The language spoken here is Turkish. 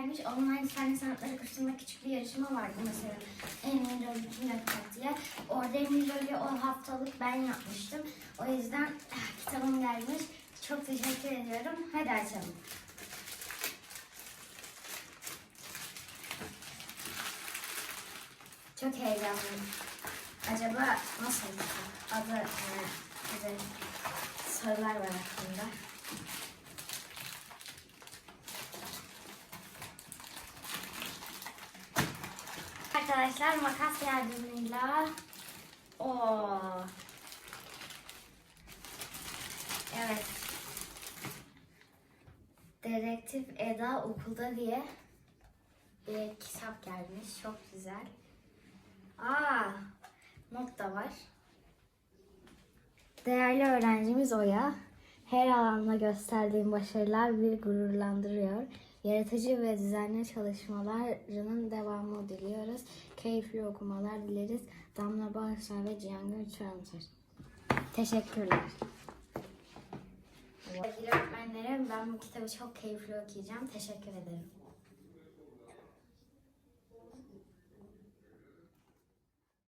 gelmiş. Online sahne sanatları kursunda küçük bir yarışma vardı mesela. İyi rolü kim yapacak diye. Orada iyi rolü o haftalık ben yapmıştım. O yüzden ah, kitabım gelmiş. Çok teşekkür ediyorum. Hadi açalım. Çok heyecanlıyım. Acaba nasıl olacak? Adı e, güzel sorular var aklımda. Arkadaşlar makas yardımıyla o Evet. Dedektif Eda okulda diye bir kitap gelmiş. Çok güzel. Aa, not da var. Değerli öğrencimiz Oya, her alanda gösterdiğin başarılar bir gururlandırıyor. Yaratıcı ve düzenli çalışmalarının devamını diliyoruz. Keyifli okumalar dileriz. Damla Bağışlar ve Cihangir Çöğüntür. Teşekkürler. Sevgili öğretmenlerim, ben bu kitabı çok keyifli okuyacağım. Teşekkür ederim.